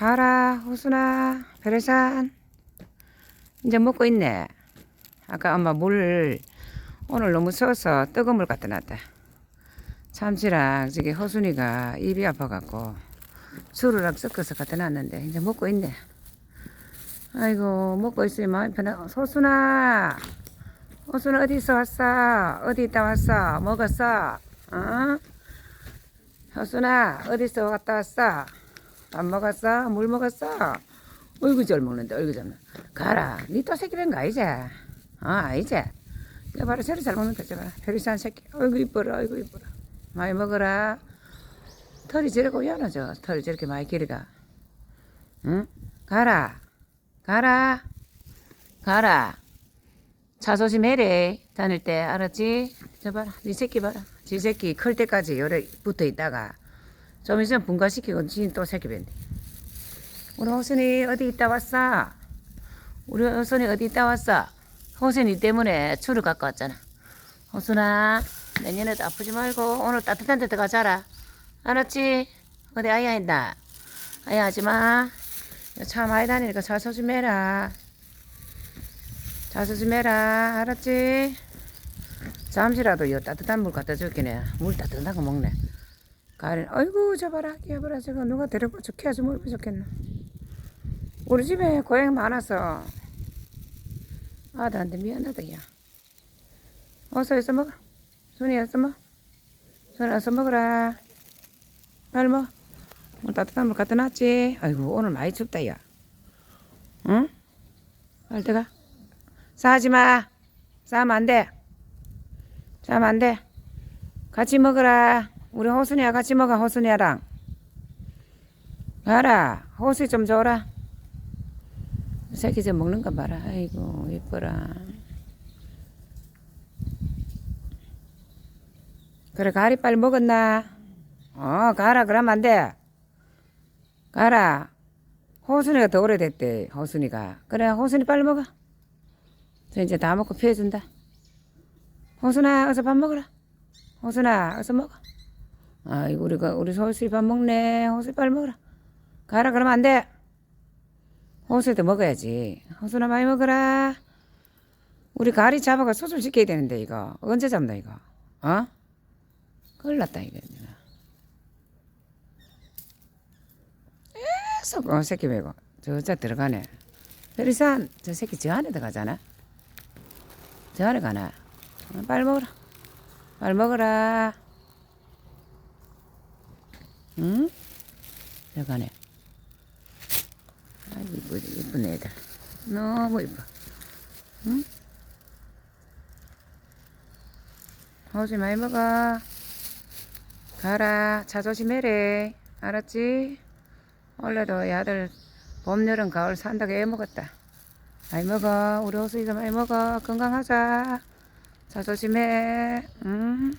가라 호순아 베레산. 이제 먹고 있네. 아까 엄마 물 오늘 너무 추워서 뜨거운 물 갖다 놨다 참치랑 저기 호순이가 입이 아파갖고 술이랑 섞어서 갖다 놨는데 이제 먹고 있네. 아이고 먹고 있으니 마음이 편하 호순아 호순아 어디서 왔어? 어디 있다 왔어? 먹었어? 어? 호순아 어디서 갔다 왔어 밥 먹었어? 물 먹었어? 잘 먹는다 어이구 잘 먹는다 가라. 니 또 새끼 된거 아니지? 어 아니지? 야 봐라 저리 잘 먹는다 저 봐라 별이산 새끼. 어이구 이뻐라 어이구 이뻐라. 많이 먹어라. 털이 저렇게 우연하죠 털이 저렇게 많이 길어가. 응? 가라. 가라. 가라. 차 조심해래. 다닐 때 알았지? 저 봐라. 니 새끼 봐라. 지 새끼 클 때까지 열에 붙어 있다가 좀 있으면 분가시키고 지또 새끼 弁우리 호순이 어디 있다 왔어? 우리 호순이 어디 있다 왔어? 호순이 때문에 추를 갖고 왔잖아. 호순아, 내년에도 아프지 말고 오늘 따뜻한 데 들어가 자라. 알았지? 어디 아야 했나? 아야 하지 마. 차 많이 다니니까 차 조심해라. 차 조심해라. 알았지? 잠시라도 요 따뜻한 물 갖다 줄게 네. 물 따뜻한 거 먹네. 가을, 아이고, 저 봐라, 깨봐라, 저거 누가 데리고 좋게 아주 뭘 좋겠나. 우리 집에 고양이 많아서 아들한테 미안하다, 야. 어서 있어 먹어. 손이 어서 먹어. 손이 어서 먹어라. 빨리 먹어. 물 따뜻한 물 갖다 놨지? 아이고, 오늘 많이 춥다, 야. 응? 빨리 들어가. 싸지 마. 싸면 안 돼. 싸면 안 돼. 같이 먹어라. 우리 호순이야 같이 먹어 호순이야랑. 가라 호수 좀 줘라. 새끼 좀 먹는 거 봐라. 아이고 이뻐라. 그래 가리 빨리 먹었나? 어 가라 그러면 안돼. 가라. 호순이가 더 오래됐대 호순이가. 그래 호순이 빨리 먹어. 저 이제 다 먹고 피해준다. 호순아 어서 밥 먹어라. 호순아 어서 먹어 아이고 우리가 우리 호수이 밥 먹네. 호수이 빨리 먹어라. 가라 그러면 안 돼. 호수도 먹어야지. 호수나 많이 먹어라. 우리 가리 잡아가 소줄 지켜야 되는데 이거 언제 잡나 이거? 어? 큰일 났다 이거. 계속 어 새끼 메고 저저 들어가네. 베리산 저 새끼 저 안에 들어가잖아. 저 안에 가나. 어, 빨리 먹어라. 빨리 먹어라. 응? 여가네. 아이고, 이쁘, 이쁜 애들. 너무 이뻐. 응? 호지 많이 먹어. 가라. 차 조심해래. 알았지? 원래도 이 아들 봄, 여름, 가을 산다고 애 먹었다. 많이 먹어. 우리 호수이도 많이 먹어. 건강하자. 차 조심해. 응?